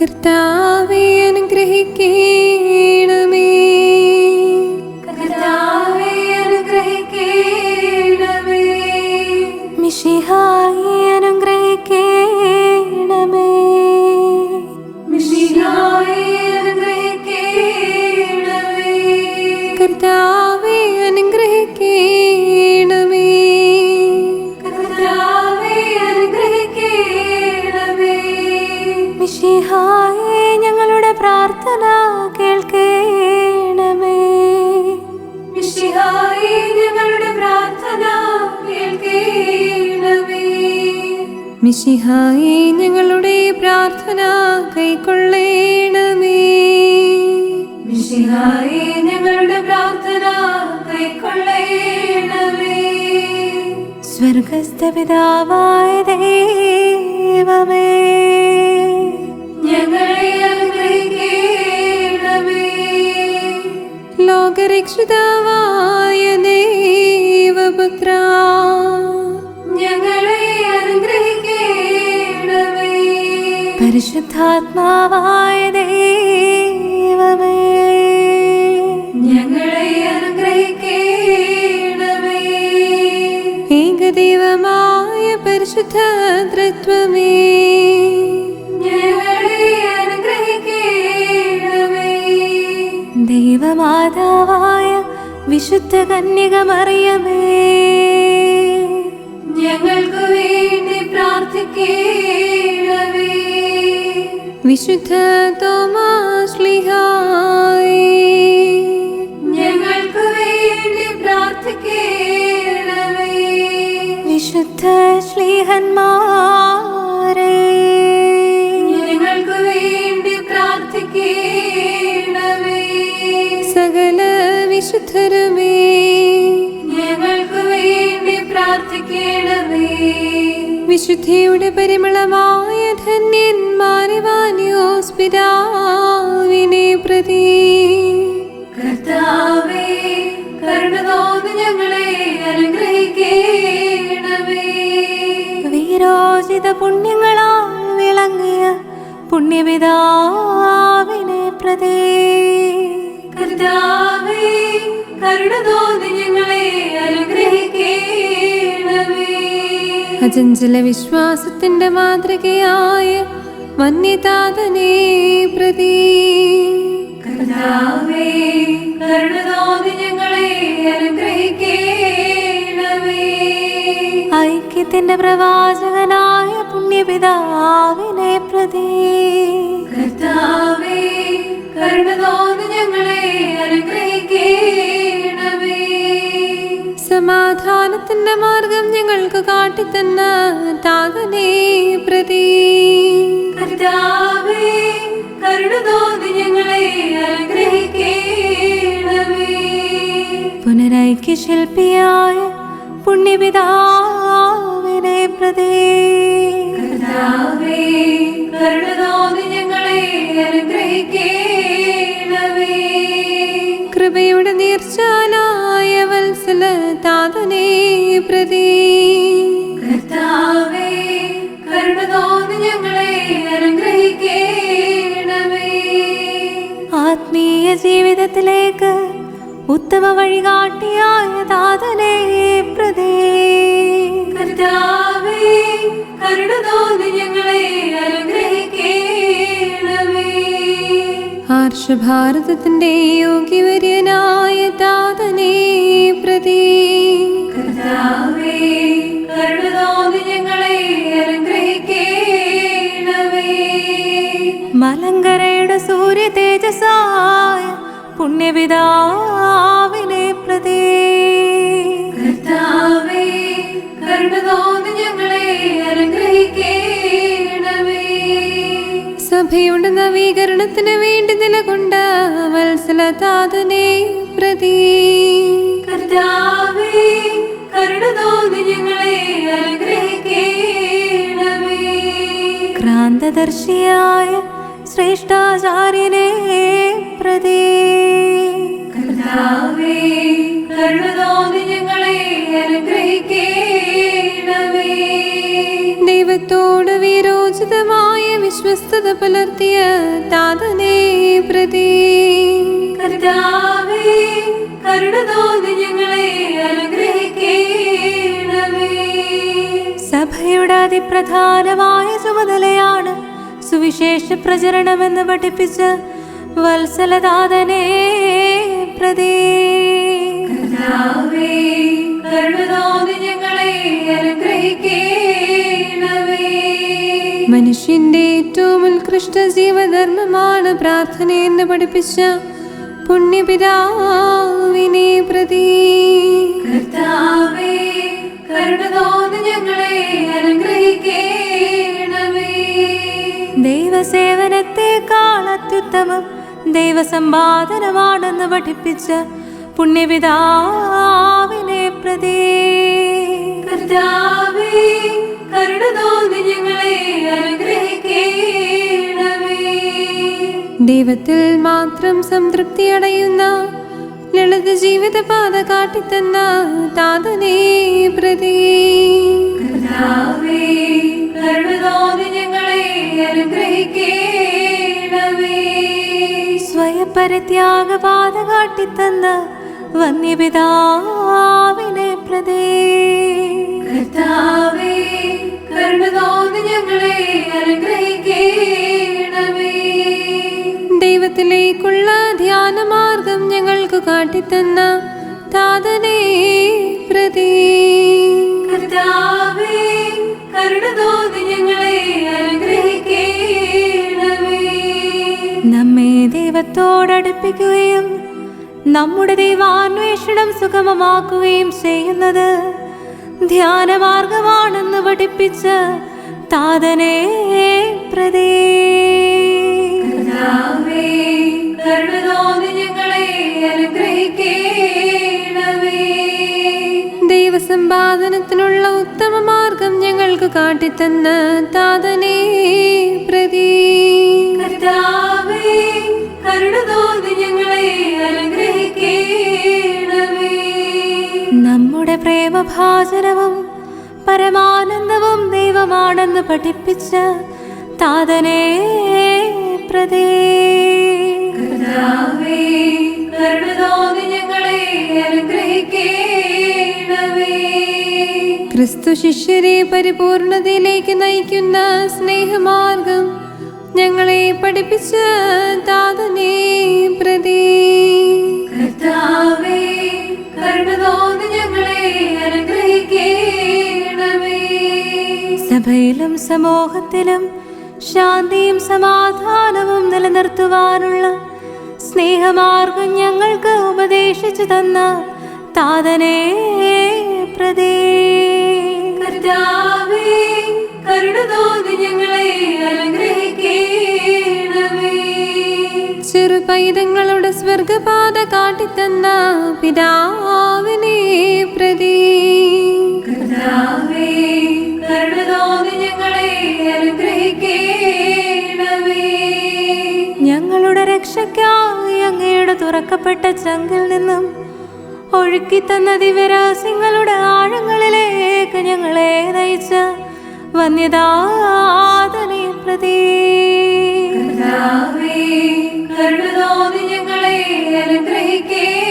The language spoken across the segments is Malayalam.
കർത്താവെ അനുഗ്രഹിക്കണമേ. കർത്താവെ അനുഗ്രഹിക്കണമേ. മിശിഹായി മിശിഹായെ ഞങ്ങളുടെ പ്രാർത്ഥന കൈക്കൊള്ളേണമേ. മിശിഹായി ഞങ്ങളുടെ പ്രാർത്ഥന കൈക്കൊള്ളേണമേ. സ്വർഗസ്ഥ പിതാവായ ദൈവമേ. ഞങ്ങളെ ലോകരക്ഷിതാവായ ദൈവപുത്ര. പരിശുദ്ധാത്മാവായ ദൈവമേ. ഞങ്ങളെ അനുഗ്രഹിക്കണമേ. ഏകദൈവമായ പരിശുദ്ധ തൃത്വമേ ദൈവമാതാവായ വിശുദ്ധ കന്യക മറിയമേ ഞങ്ങൾക്ക് വേണ്ടി പ്രാർത്ഥിക്കണമേ വിശുദ്ധ തോമാശ്ലിഹായി ഞങ്ങൾക്ക് വേണ്ടി പ്രാർത്ഥിക്കണമേ. വിശുദ്ധ ശ്ലീഹന്മാരെ ഞങ്ങൾക്ക് വേണ്ടി പ്രാർത്ഥിക്കേണമേ. സകല വിശുദ്ധരുമേ. ഞങ്ങൾക്ക് വേണ്ടി പ്രാർത്ഥിക്കണമേ. വിശുദ്ധിയുടെ പരിമളമായ ധന്യന്മാരിവാനിയോസ് പിതാവിനെ പ്രതി. കർത്താവേ കരുണ തോന്നി ഞങ്ങളെ അനുഗ്രഹിക്കണമേ. വീരോചിത പുണ്യങ്ങളാൽ വിളങ്ങിയ പുണ്യപിതാവിനെ പ്രതി. കർത്താവേ കരുണ അചഞ്ചല വിശ്വാസത്തിന്റെ മാതൃകയായ വന്യതാതനെ പ്രതി. കർത്താവേ കരുണ തോന്നി ഞങ്ങളെ അനുഗ്രഹിക്കണമേ. ഐക്യത്തിന്റെ പ്രവാചകനായ പുണ്യപിതാവിനെ പ്രതി. കർത്താവേ കരുണ തോന്നി ഞങ്ങളെ അനുഗ്രഹിക്കണമേ സമാധാനത്തിന്റെ മാർഗം ഞങ്ങൾക്ക് കാട്ടിത്തന്ന താതനെ പ്രതി. കർത്താവേ കരുണ തോന്നി ഞങ്ങളെ അനുഗ്രഹിക്കണമേ. പുനരൈക്യ ശില്പിയായ പുണ്യപിതാവിനെ പ്രതി. കർത്താവേ കരുണ തോന്നി ഞങ്ങളെ അനുഗ്രഹിക്കണമേ. ഉത്തമ വഴികാട്ടിയായ താതനെ പ്രതി. കർത്താവേ കരുണ തോന്നി ഞങ്ങളെ അനുഗ്രഹിക്കണമേ. ആർഷഭാരതത്തിന്റെ യോഗ്യവര്യനായ താതനെ പ്രതി. കർത്താവേ കരുണ തോന്നി ഞങ്ങളെ അനുഗ്രഹിക്കണമേ. മലങ്കരയുടെ സൂര്യ തേജസായ പുണ്യപിതാവിനെ പ്രതി കർത്താവേ കരുണ തോന്നി ഞങ്ങളെ അനുഗ്രഹിക്കണമേ. സഭയുടെ നവീകരണത്തിന് വേണ്ടി നിലകൊണ്ട വത്സലതാതനെ പ്രതി. കർത്താവേ കരുണ തോന്നി ഞങ്ങളെ അനുഗ്രഹിക്കണമേ. ക്രാന്തദർശിയായ ശ്രേഷ്ഠാചാര്യനെ പ്രതി. കർത്താവേ കരുണ തോന്നി ഞങ്ങളെ അനുഗ്രഹിക്കണമേ. ദൈവത്തോട് വിശ്വസ്തത പുലർത്തിയ താതനെ പ്രതി. കർത്താവേ കരുണ തോന്നി ഞങ്ങളെ അനുഗ്രഹിക്കണമേ. സഭയുടെ അതിപ്രധാനമായ ചുമതലയാണ് സുവിശേഷ പ്രചരണമെന്ന് പഠിപ്പിച്ച വത്സലതാതനെ പ്രതി. ജീവധർമ്മമാണ് പ്രാർത്ഥന എന്ന് പഠിപ്പിച്ച പുണ്യപിതാവിനെ പ്രതി. കർത്താവേ കരുണ തോന്നി ഞങ്ങളെ അനുഗ്രഹിക്കണമേ. ദൈവസേവനത്തെക്കാൾ അത്യുത്തമം ദൈവസമ്പാദനമാണെന്ന് പഠിപ്പിച്ച പുണ്യപിതാവിനെ പ്രതി. കർത്താവേ കരുണ തോന്നി ഞങ്ങളെ അനുഗ്രഹിക്കണമേ ദൈവത്തിൽ മാത്രം സംതൃപ്തി അടയുന്ന ലളിത ജീവിതപാത കാട്ടിത്തന്ന താതനെ പ്രതി. ഞങ്ങളെ അനുഗ്രഹിക്കണമേ. സ്വയപരിത്യാഗപാത കാട്ടിത്തന്ന വന്യപിതാവിനെ പ്രതി. കർത്താവേ കരുണ ഞങ്ങളെ അനുഗ്രഹിക്കണമേ ദൈവത്തിലേക്കുള്ള ധ്യാനമാർഗം ഞങ്ങൾക്ക് കാട്ടിത്തന്ന താതനേ പ്രതി. കർത്താവേ കരുണ തോന്നി ഞങ്ങളെ അനുഗ്രഹിക്കണമേ. നമ്മെ ദൈവത്തോടടുപ്പിക്കുകയും നമ്മുടെ ദൈവാന്വേഷണം സുഗമമാക്കുകയും ചെയ്യുന്നത് ധ്യാനമാർഗമാണെന്ന് പഠിപ്പിച്ച് താതനേ പ്രതി. കർത്താവേ കരുണ തോന്നി ഞങ്ങളെ അനുഗ്രഹിക്കണമേ. ദൈവസമ്പാദനത്തിനുള്ള ഉത്തമ മാർഗം ഞങ്ങൾക്ക് കാട്ടിത്തന്ന താതനെ പ്രതി. കർത്താവേ കരുണ തോന്നി ഞങ്ങളെ അനുഗ്രഹിക്കണമേ. നമ്മുടെ പ്രേമഭാചനവും പരമാനന്ദവും ദൈവമാണെന്ന് പഠിപ്പിച്ച താതനെ ഞങ്ങളെ ക്രിസ്തു ശിഷ്യരെ പരിപൂർണതയിലേക്ക് നയിക്കുന്ന സ്നേഹമാർഗം ഞങ്ങളെ പഠിപ്പിച്ച താതനെ പ്രതി സഭയിലും സമൂഹത്തിലും ശാന്തിയും സമാധാനവും നിലനിർത്തുവാനുള്ള സ്നേഹമാർഗം ഞങ്ങൾക്ക് ഉപദേശിച്ചു തന്ന താതനെ പ്രതി കർത്താവേ കരുണ തോന്നി ഞങ്ങളെ അനുഗ്രഹിക്കണമേ. ചെറുപൈതങ്ങളുടെ സ്വർഗപാത കാട്ടിത്തന്ന പിതാവിനെ പ്രതി കർത്താവേ കരുണ തോന്നി ഞങ്ങളെ അനുഗ്രഹിക്കണമേ. ഞങ്ങളുടെ രക്ഷയ്ക്കായി അങ്ങയുടെ തുറക്കപ്പെട്ട ചങ്കിൽ നിന്നും ഒഴുക്കി തന്ന ദിവ്യരഹസ്യങ്ങളുടെ ആഴങ്ങളിലേക്ക് ഞങ്ങളെ നയിച്ച വന്യതാതനെ പ്രതി. കർത്താവേ കരുണ തോന്നി ഞങ്ങളെ അനുഗ്രഹിക്കണമേ.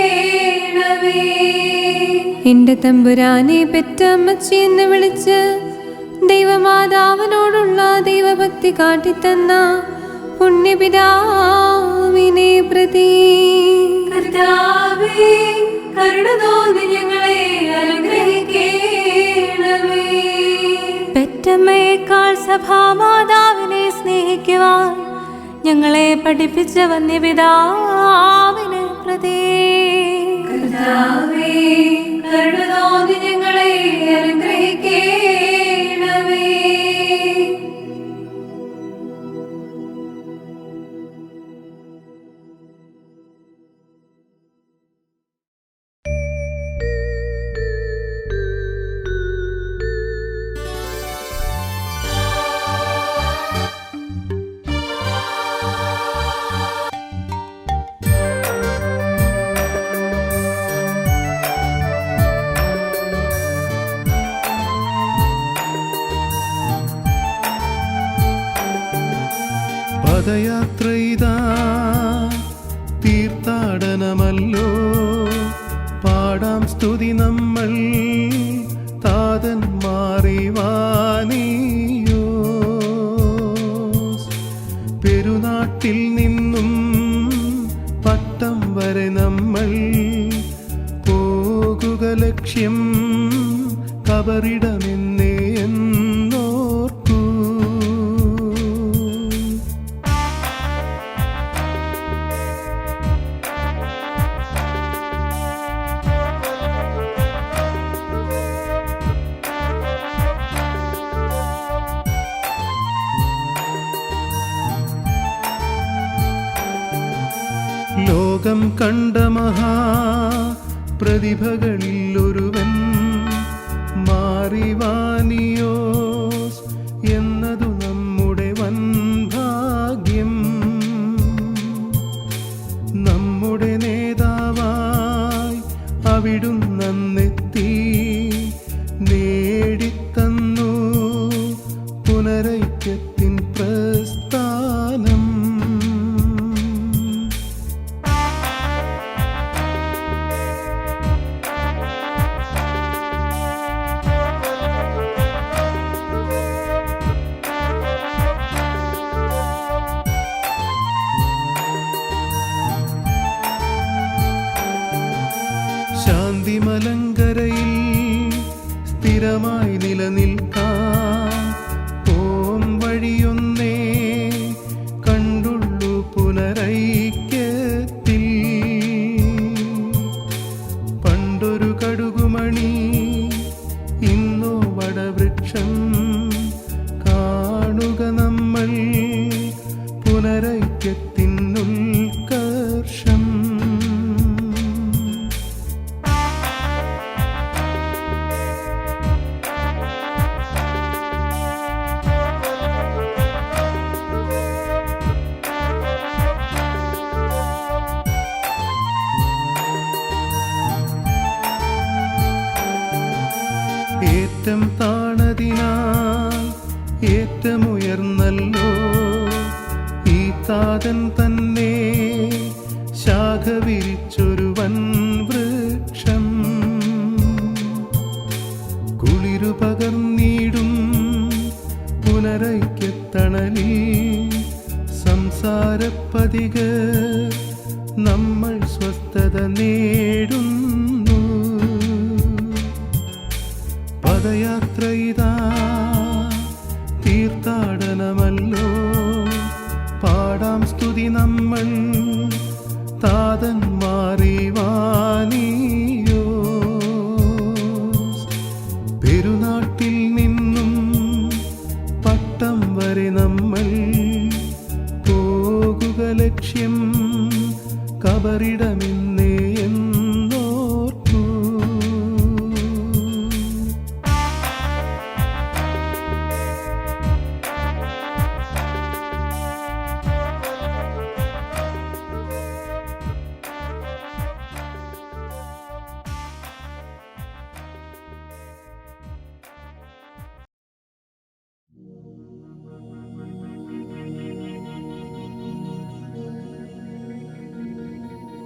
എന്റെ തമ്പുരാനെ പെറ്റമ്മച്ചി എന്ന് വിളിച്ച് ദൈവമാതാവിനോടുള്ള ദൈവഭക്തി കാട്ടിത്തന്ന പുണ്യപിതാവിനെ പ്രതി. കർത്താവേ കരുണ തോന്നി ഞങ്ങളെ അനുഗ്രഹിക്കണമേ. പെറ്റമ്മയേക്കാൾ സഭാമാതാവിനെ സ്നേഹിക്കുവാൻ ഞങ്ങളെ പഠിപ്പിച്ച വന്യപിതാവിനെ പ്രതി. കർത്താവേ കരുണ തോന്നി ഞങ്ങളെ അനുഗ്രഹിക്കണമേ ലോകം കണ്ട മഹാ പ്രതിഭകളിൽ ഒരുവൻ മാറിവാനിയോസ് സ്ഥിരമായി നിലനിൽക്കാൻ വിരിച്ചു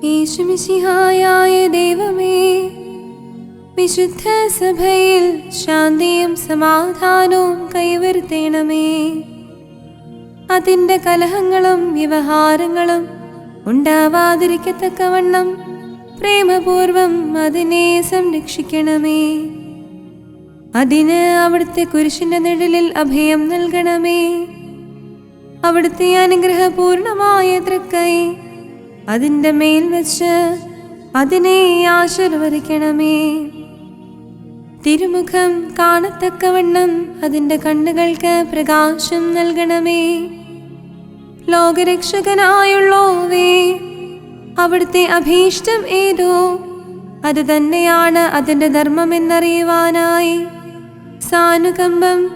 യേശുമിശിഹായായ ദൈവമേ വിശുദ്ധ സഭയിൽ ശാന്തിയും സമാധാനവും കൈവരുത്തേണമേ. അതിന്റെ കലഹങ്ങളും വ്യവഹാരങ്ങളും ഉണ്ടാവാതിരിക്കത്തക്കവണ്ണം പ്രേമപൂർവം അതിനെ സംരക്ഷിക്കണമേ. അതിന് അവിടുത്തെ കുരിശിന്റെ നിഴലിൽ അഭയം നൽകണമേ. അവിടുത്തെ അനുഗ്രഹപൂർണമായ തൃക്കൈ അതിന്റെ മേൽ വെച്ച് അതിനെ ആശീർവദിക്കണമേ. തിരുമുഖം കാണത്തക്കവണ്ണം അതിന്റെ കണ്ണുകൾക്ക് പ്രകാശം നൽകണമേ. ലോകരക്ഷകനായുള്ളോവേ അവിടുത്തെ അഭീഷ്ടം ഏതോ? അത് തന്നെയാണ് അതിന്റെ ധർമ്മമെന്നറിയുവാനായി. സാനുകമ്പം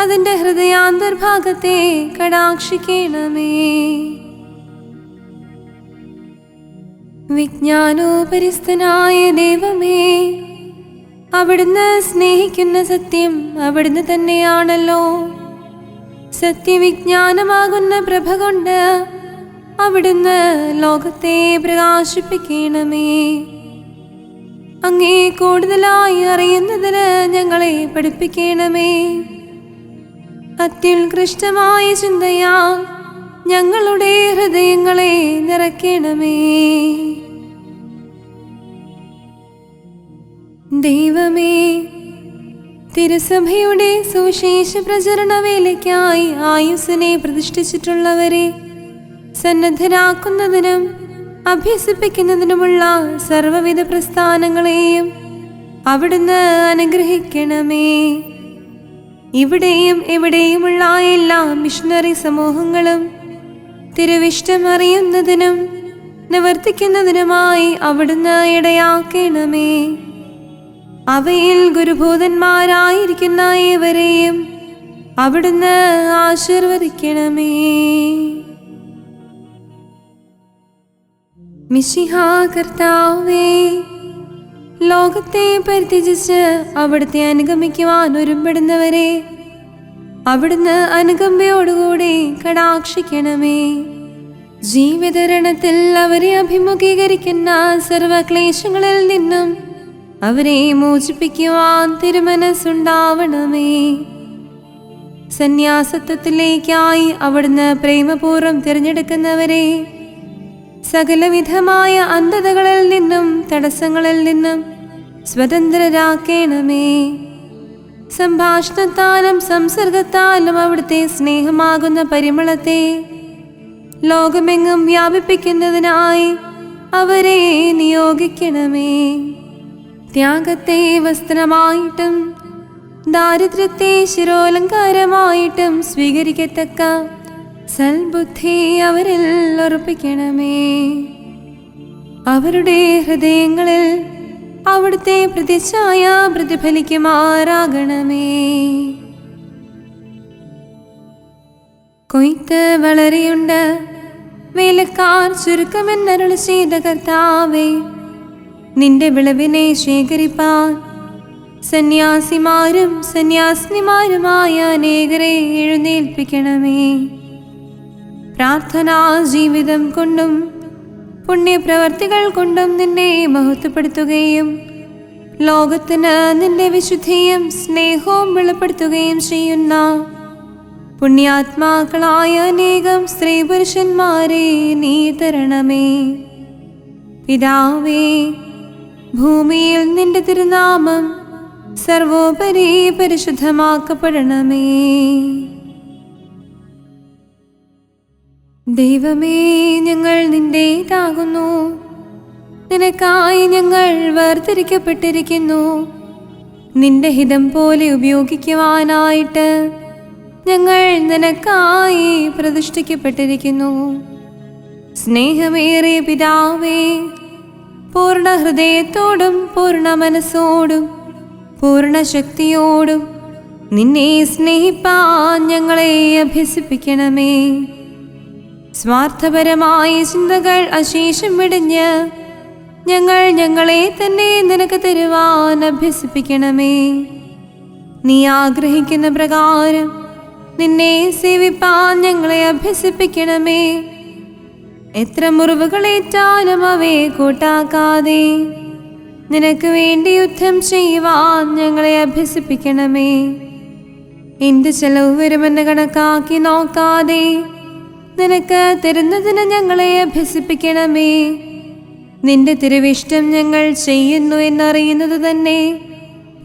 അതിന്റെ ഹൃദയാന്തർഭാഗത്തെ കടാക്ഷിക്കണമേ. വിജ്ഞാനോപരിസ്ഥനായ ദൈവമേ അവിടുന്ന് സ്നേഹിക്കുന്ന സത്യം അവിടുന്ന് തന്നെയാണല്ലോ. സത്യവിജ്ഞാനമാകുന്ന പ്രഭ കൊണ്ട് അവിടുന്ന് ലോകത്തെ പ്രകാശിപ്പിക്കണമേ. അങ്ങേ കൂടുതലായി അറിയുന്നതിന് ഞങ്ങളെ പഠിപ്പിക്കണമേ. അത്യുത്കൃഷ്ടമായ ചിന്തയാ ഞങ്ങളുടെ ഹൃദയങ്ങളെ നിറയ്ക്കണമേ. ദൈവമേ തിരുസഭയുടെ സുവിശേഷ പ്രചരണ വേലയ്ക്കായി ആയുസിനെ പ്രതിഷ്ഠിച്ചിട്ടുള്ളവരെ സന്നദ്ധരാക്കുന്നതിനും അഭ്യസിപ്പിക്കുന്നതിനുമുള്ള സർവവിധ പ്രസ്ഥാനങ്ങളെയും അവിടുന്ന് അനുഗ്രഹിക്കണമേ. ഇവിടെയും എവിടെയുമുള്ള എല്ലാ മിഷണറി സമൂഹങ്ങളും തിരുവിഷ്ടം അറിയുന്നതിനും നിവർത്തിക്കുന്നതിനുമായി അവിടുന്ന് ഇടയാക്കണമേ. അവയിൽ ഗുരുഭൂതന്മാരായിരിക്കുന്ന ഏവരെയും അവിടുന്ന് ആശീർവദിക്കണമേ. മിശിഹാകർത്താവേ ലോകത്തെ പരിത്യജിച്ച് അവിടുത്തെ അനുഗമിക്കുവാൻ ഒരുമ്പെടുന്നവരെ അവിടുന്ന് അനുകമ്പയോടുകൂടി കടാക്ഷിക്കണമേ. ജീവിതരണത്തിൽ അവരെ അഭിമുഖീകരിക്കുന്ന സർവക്ലേശങ്ങളിൽ നിന്നും അവരെ മോചിപ്പിക്കുവാൻ തിരുമനസ്സുണ്ടാവണമേ. സന്യാസത്വത്തിലേക്കായി അവിടുന്ന് പ്രേമപൂർവം തിരഞ്ഞെടുക്കുന്നവരെ സകലവിധമായ അന്ധതകളിൽ നിന്നും തടസ്സങ്ങളിൽ നിന്നും സ്വതന്ത്രരാക്കേണമേ. സംഭാഷണത്താലും സംസർഗത്താലും അവിടുത്തെ സ്നേഹമാകുന്ന പരിമളത്തെ ലോകമെങ്ങും വ്യാപിപ്പിക്കുന്നതിനായി അവരെ നിയോഗിക്കണമേ. ത്യാഗത്തെ വസ്ത്രമായിട്ടും ദാരിദ്ര്യത്തെ ശിരോലങ്കാരമായിട്ടും സ്വീകരിക്കത്തക്ക സൽബുദ്ധി അവരിൽ ഉറപ്പിക്കണമേ. അവരുടെ ഹൃദയങ്ങളിൽ അവിടുത്തെ പ്രതിച്ഛായ പ്രതിഫലിക്കുമാറാകണമേ കൊയ്ത്ത് വളരെയുണ്ട് വേലക്കാർ ചുരുക്കമെന്നരുൾ ചെയ്ത കർത്താവേ നിന്റെ വിളവിനെ ശേഖരിപ്പാൻ സന്യാസിമാരും സന്യാസിനിമാരുമായ അനേകരെ എഴുന്നേൽപ്പിക്കണമേ. പ്രാർത്ഥനാ ജീവിതം കൊണ്ടും പുണ്യപ്രവർത്തികൾ കൊണ്ടും നിന്നെ മഹത്വപ്പെടുത്തുകയും ലോകത്തിന് നിന്റെ വിശുദ്ധിയും സ്നേഹവും വെളിപ്പെടുത്തുകയും ചെയ്യുന്ന പുണ്യാത്മാക്കളായ അനേകം സ്ത്രീ പുരുഷന്മാരെ നീ തരണമേ. പിതാവേ ഭൂമിയിൽ നിന്റെ തിരുനാമം സർവോപരി പരിശുദ്ധമാക്കപ്പെടണമേ. ദൈവമേ ഞങ്ങൾ നിന്റേതാകുന്നു. നിനക്കായി ഞങ്ങൾ വേർതിരിക്കപ്പെട്ടിരിക്കുന്നു. നിന്റെ ഹിതം പോലെ ഉപയോഗിക്കുവാനായിട്ട് ഞങ്ങൾ നിനക്കായി പ്രതിഷ്ഠിക്കപ്പെട്ടിരിക്കുന്നു. സ്നേഹമേറിയ പിതാവേ പൂർണ ഹൃദയത്തോടും പൂർണ മനസ്സോടും പൂർണ ശക്തിയോടും നിന്നെ സ്നേഹിപ്പാൻ ഞങ്ങളെ അഭ്യസിപ്പിക്കണമേ. സ്വാർത്ഥപരമായ ചിന്തകൾ അശേഷം വിടിഞ്ഞ് ഞങ്ങൾ ഞങ്ങളെ തന്നെ നിനക്ക് തരുവാൻ അഭ്യസിപ്പിക്കണമേ. നീ ആഗ്രഹിക്കുന്ന പ്രകാരം നിന്നെ സേവിപ്പാൻ ഞങ്ങളെ അഭ്യസിപ്പിക്കണമേ. എത്ര മുറിവുകളേറ്റാലും അവയെ കൂട്ടാക്കാതെ. നിനക്ക് വേണ്ടി യുദ്ധം ചെയ്യുവാൻ ഞങ്ങളെ അഭ്യസിപ്പിക്കണമേ. എന്ത് ചെലവ് വരുമെന്ന് കണക്കാക്കി നോക്കാതെ നിനക്ക് തരുന്നതിന് ഞങ്ങളെ അഭ്യസിപ്പിക്കണമേ. നിന്റെ തിരുവിഷ്ടം ഞങ്ങൾ ചെയ്യുന്നു എന്നറിയുന്നത് തന്നെ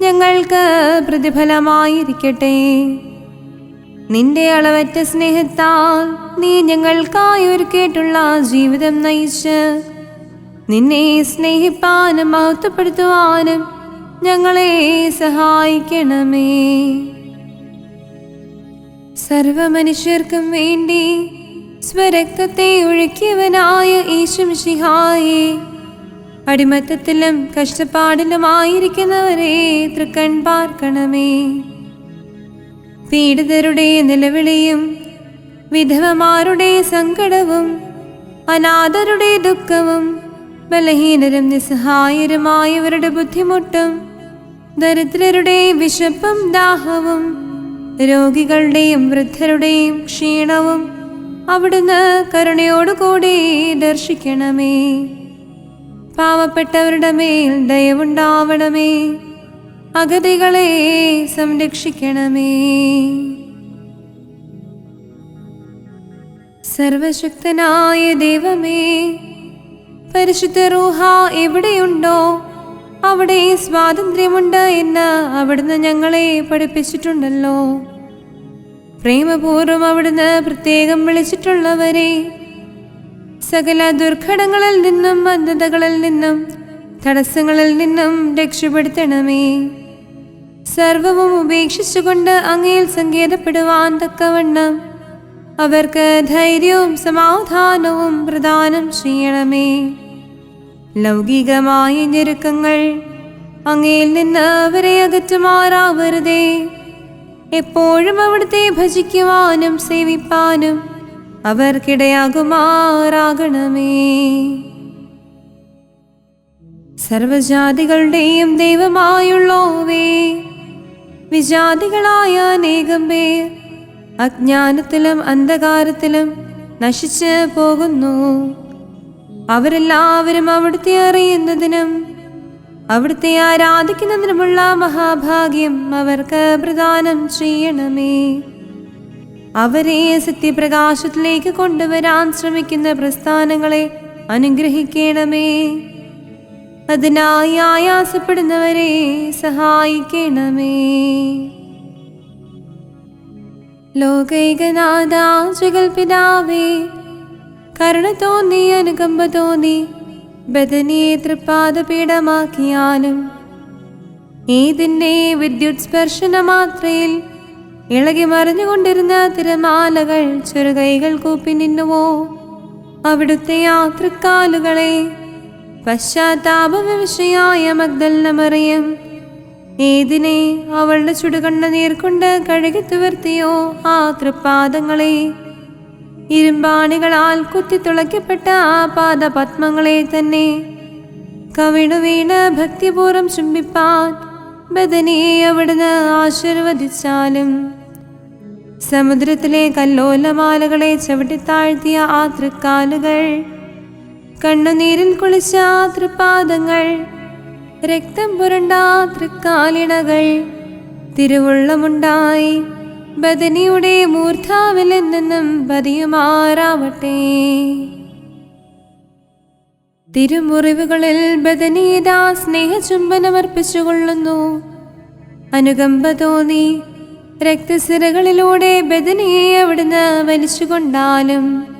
ഞങ്ങൾക്ക് പ്രതിഫലമായിരിക്കട്ടെ. നിന്റെ അളവറ്റ സ്നേഹത്താൽ നീ ഞങ്ങൾക്കായി ഒരുക്കേട്ടുള്ള ജീവിതം നയിച്ച് നിന്നെ സ്നേഹിപ്പാനും മഹത്വപ്പെടുത്തുവാനും ഞങ്ങളെ സഹായിക്കണമേ. സർവ മനുഷ്യർക്കും വേണ്ടി സ്വരക്തത്തെ ഒഴുക്കിയവനായ ഈശുമിഷിഹായെ അടിമത്തത്തിലും കഷ്ടപ്പാടിലുമായിരിക്കുന്നവരെ തൃക്കൺ പാർക്കണമേ പീഡിതരുടെ നിലവിളിയും വിധവമാരുടെ സങ്കടവും അനാഥരുടെ ദുഃഖവും ബലഹീനരും നിസ്സഹായരുമായവരുടെ ബുദ്ധിമുട്ടും ദരിദ്രരുടെ വിശപ്പും ദാഹവും രോഗികളുടെയും വൃദ്ധരുടെയും ക്ഷീണവും അവിടുന്ന് കരുണയോടുകൂടി ദർശിക്കണമേ. പാവപ്പെട്ടവരുടെ മേൽ ദയവുണ്ടാവണമേ. അഗതികളെ സംരക്ഷിക്കണമേ. സർവശക്തനായ ദൈവമേ പരിശുദ്ധ റൂഹ എവിടെയുണ്ടോ അവിടെ സ്വാതന്ത്ര്യമുണ്ട് എന്ന് അവിടുന്ന് ഞങ്ങളെ പഠിപ്പിച്ചിട്ടുണ്ടല്ലോ. പ്രേമപൂർവം അവിടുന്ന് പ്രത്യേകം വിളിച്ചിട്ടുള്ളവരെ സകല ദുർഘടങ്ങളിൽ നിന്നും മന്ദതകളിൽ നിന്നും തടസ്സങ്ങളിൽ നിന്നും രക്ഷപ്പെടുത്തണമേ. സർവവും ഉപേക്ഷിച്ചുകൊണ്ട് അങ്ങയിൽ സങ്കേതപ്പെടുവാൻ തക്കവണ്ണം. അവർക്ക് ധൈര്യവും സമാധാനവും പ്രദാനം ചെയ്യണമേ. ലൗകികമായ ഞെരുക്കങ്ങൾ അങ്ങയിൽ നിന്ന് അവരെ അകറ്റുമാറാവരുതേ. എപ്പോഴും അവിടുത്തെ ഭജിക്കുവാനും സേവിപ്പാനും അവർക്കിടയാകുമാറാകണമേ. സർവജാതികളുടെയും ദൈവമായുള്ളോവേ വിജാതികളായ അനേകം പേർ അജ്ഞാനത്തിലും അന്ധകാരത്തിലും നശിച്ച് പോകുന്നു. അവരെല്ലാവരും അവിടുത്തെ അറിയുന്നതിനും അവിടുത്തെ ആരാധിക്കുന്നതിനുമുള്ള മഹാഭാഗ്യം അവർക്ക് പ്രദാനം ചെയ്യണമേ. അവരെ സത്യപ്രകാശത്തിലേക്ക് കൊണ്ടുവരാൻ ശ്രമിക്കുന്ന പ്രസ്ഥാനങ്ങളെ അനുഗ്രഹിക്കണമേ. അതിനായി ആയാസപ്പെടുന്നവരെ സഹായിക്കണമേ. ലോകൈകനാഥ ജഗൽപിതാവേ കരുണ തോന്നി അനുകമ്പ തോന്നി ബദനിയെ തൃപ്പാദപീഠമാക്കിയാലും ഏതിന്റെ വിദ്യുത് സ്പർശന മാത്രയിൽ ഇളകി മറിഞ്ഞുകൊണ്ടിരുന്ന തിരമാലകൾ ചെറുകൈകൾ കൂപ്പി നിന്നുവോ? അവിടുത്തെ യാത്രക്കാലുകളെ പശ്ചാത്താപവിഷയായ മഗ്ദല്ല മറിയം ഏതിനെ അവളുടെ ചുടുകണ്ണ നീർക്കൊണ്ട് കഴുകി തുവർത്തിയോ ആ തൃപ്പാദങ്ങളെ? ഇരുമ്പാണികളാൽ കുത്തിത്തുളയ്ക്കപ്പെട്ട ആ പാദപത്മങ്ങളെ തന്നെ കവിണു വീണ് ഭക്തിപൂർവം ചുംബിപ്പാൻ ബദനിയെ അവിടുന്ന് ആശീർവദിച്ചാലും. സമുദ്രത്തിലെ കല്ലോലമാലകളെ ചവിട്ടിത്താഴ്ത്തിയ ആ തൃക്കാലുകൾ കണ്ണുനീരിൽ കുളിച്ച തൃപാദങ്ങൾ രക്തം പുരണ്ട തൃക്കാലിണകൾ തിരുവുള്ളമുണ്ടായി ബദനിയുടെ മൂർധാവിൽ നിന്നും പതിയുമാറാവട്ടെ. തിരുമുറിവുകളിൽ ബദനീതാ സ്നേഹചുംബനമർപ്പിച്ചുകൊള്ളുന്നു. അനുകമ്പ തോന്നി രക്തസിരകളിലൂടെ ബദനിയെ അവിടുന്ന് വലിച്ചുകൊണ്ടാലും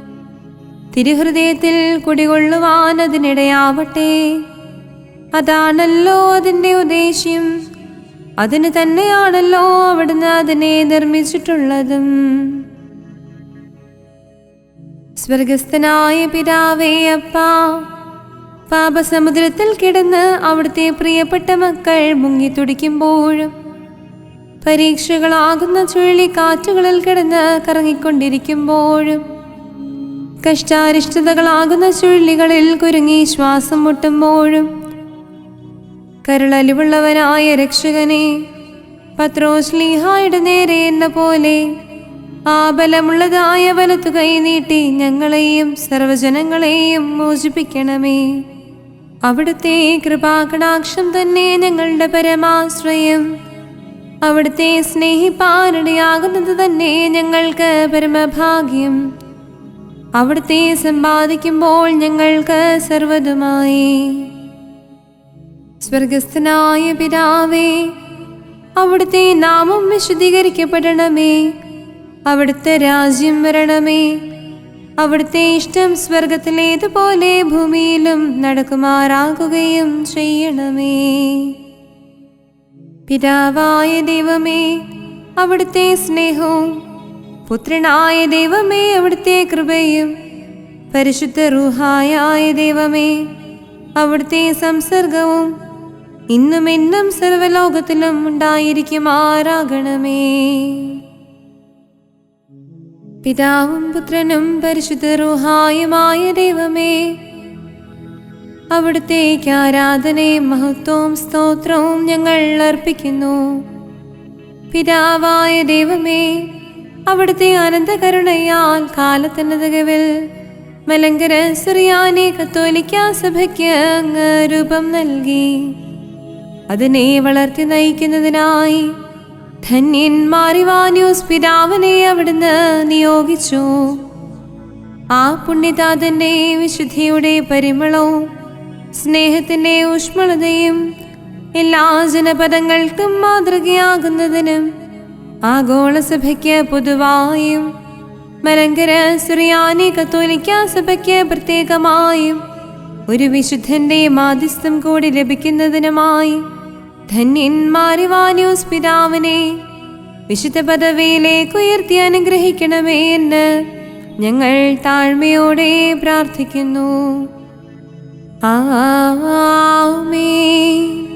തിരുഹൃദയത്തിൽ കുടികൊള്ളുവാൻ അതിനിടയാവട്ടെ അതാണല്ലോ അതിന്റെ ഉദ്ദേശ്യം. അതിന് തന്നെയാണല്ലോ അവിടുന്ന് അതിനെ നിർമ്മിച്ചിട്ടുള്ളതും. സ്വർഗസ്ഥനായ പിതാവേ അപ്പ പാപസമുദ്രത്തിൽ കിടന്ന് അവിടുത്തെ പ്രിയപ്പെട്ട മക്കൾ മുങ്ങിത്തുടിക്കുമ്പോഴും പരീക്ഷകളാകുന്ന ചുഴലിക്കാറ്റുകളിൽ കിടന്ന് കറങ്ങിക്കൊണ്ടിരിക്കുമ്പോഴും കഷ്ടാരിഷ്ടതകളാകുന്ന ചുഴലികളിൽ കുരുങ്ങി ശ്വാസം മുട്ടുമ്പോഴും കരുളലിവുള്ളവനായ രക്ഷകനെ പത്രോശ്ലീഹായുടെ നേരെ എന്ന പോലെ ആ ബലമുള്ളതായ വലത്തു കൈ നീട്ടി ഞങ്ങളെയും സർവജനങ്ങളെയും മോചിപ്പിക്കണമേ. അവിടുത്തെ കൃപാകടാക്ഷം തന്നെ ഞങ്ങളുടെ പരമാശ്രയം. അവിടുത്തെ സ്നേഹിപ്പാനിടയാകുന്നത് തന്നെ ഞങ്ങൾക്ക് പരമഭാഗ്യം. അവിടുത്തെ സമ്പാദിക്കുമ്പോൾ ഞങ്ങൾക്ക് സർവതുമായി സ്വർഗസ്ഥനായ പിതാവേ അവിടുത്തെ നാമം വിശുദ്ധീകരിക്കപ്പെടണമേ. അവിടുത്തെ രാജ്യം വരണമേ. അവിടുത്തെ ഇഷ്ടം സ്വർഗത്തിലേതുപോലെ ഭൂമിയിലും നടക്കുമാറാകുകയും ചെയ്യണമേ. പിതാവായ ദൈവമേ അവിടുത്തെ സ്നേഹവും പുത്രനായ ദൈവമേ അവിടുത്തെ കൃപയും പരിശുദ്ധ റൂഹായായ ദൈവമേ അവിടുത്തെ സംസർഗവും ഇന്നും എന്നും സർവലോകത്തിലും ഉണ്ടായിരിക്കുമാറാകണമേ പിതാവും പുത്രനും പരിശുദ്ധ റൂഹായുമായ ദൈവമേ അവിടുത്തേക്ക് ആരാധനയും മഹത്വവും സ്തോത്രവും ഞങ്ങൾ അർപ്പിക്കുന്നു. പിതാവായ ദൈവമേ അവിടുത്തെ അനന്തകരുണയാൽ കാലത്തിന്റെ തികവിൽ മലങ്കര സുറിയാനി കത്തോലിക്ക സഭയ്ക്ക് അങ്ങ് രൂപം നൽകി. അതിനെ വളർത്തി നയിക്കുന്നതിനായി ധന്യൻ മാറിവാന്യൂസ് പിതാവിനെ അവിടുന്ന് നിയോഗിച്ചു. ആ പുണ്യതാതന്റെ വിശുദ്ധിയുടെ പരിമളവും സ്നേഹത്തിന്റെ ഊഷ്മളതയും എല്ലാ ജനപദങ്ങൾക്കും മാതൃകയാകുന്നതിനും ആഗോള സഭയ്ക്ക് പൊതുവായും മലങ്കര സുറിയാനി കത്തോലിക്ക സഭയ്ക്ക് പ്രത്യേകമായും ഒരു വിശുദ്ധന്റെ മാധ്യസ്ഥം കൂടി ലഭിക്കുന്നതിനുമായി ധന്യന്മാരിവാനോസ് പിതാവിനെ വിശുദ്ധ പദവിയിലേക്ക് ഉയർത്തി അനുഗ്രഹിക്കണമേ എന്ന് ഞങ്ങൾ താഴ്മയോടെ പ്രാർത്ഥിക്കുന്നു. ആമേൻ.